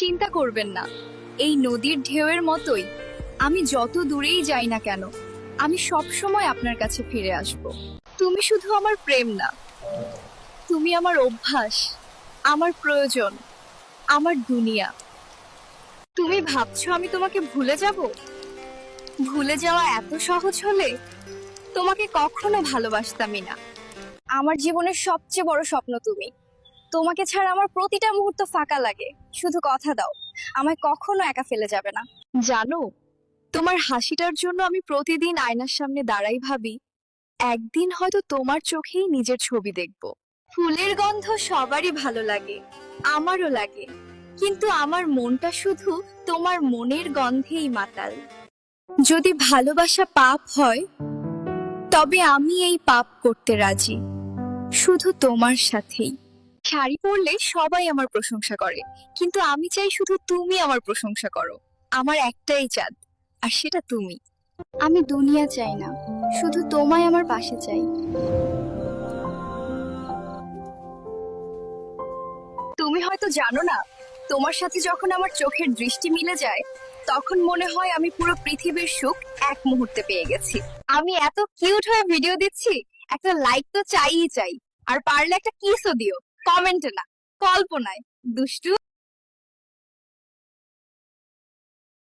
চিন্তা করবেন না। এই নদীর ঢেউয়ের মতোই আমি যত দূরেই যাই না কেন, আমি সব সময় আপনার কাছে ফিরে আসব। তুমি শুধু আমার প্রেম না, তুমি আমার অভ্যাস, আমার প্রয়োজন, আমার দুনিয়া। তুমি ভাবছ আমি তোমাকে ভুলে যাব? ভুলে যাওয়া এত সহজ হলে তোমাকে কখনো ভালোবাসতামই না। আমার জীবনের সবচেয়ে বড় স্বপ্ন তুমি। তোমাকে ছাড়া আমার প্রতিটা মুহূর্ত ফাঁকা লাগে। শুধু কথা দাও। আমায় কখনো একা ফেলে যাবে না। জানো, তোমার হাসিটার জন্য আমি প্রতিদিন আয়নার সামনে দাঁড়াই ভাবি, একদিন হয়তো তোমার চোখেই নিজের ছবি দেখব। ফুলের গন্ধ সবারই ভালো লাগে, আমারও লাগে। কিন্তু আমার মনটা শুধু তোমার মনের গন্ধেই মাতাল। যদি ভালোবাসা পাপ হয়, তবে আমি এই পাপ করতে রাজি। শুধু তোমার সাথেই। শাড়ি পরলে সবাই আমার প্রশংসা করে। কিন্তু আমি চাই শুধু তুমি আমার প্রশংসা করো। আমার একটাই চাঁদ, আর সেটা তুমি। আমি দুনিয়া চাই না, শুধু তোমায় আমার পাশে চাই। তুমি হয়তো জানো না, তোমার সাথে যখন আমার চোখের দৃষ্টি মিলে যায়, তখন মনে হয় আমি পুরো পৃথিবীর সুখ এক মুহূর্তে পেয়ে গেছি। আমি এত কিউট হয়ে ভিডিও দিচ্ছি, একটা লাইক তো চাইই চাই, আর পারলে একটা কিসও দিও। কমেন্টে না কল্পনায়। দুষ্টু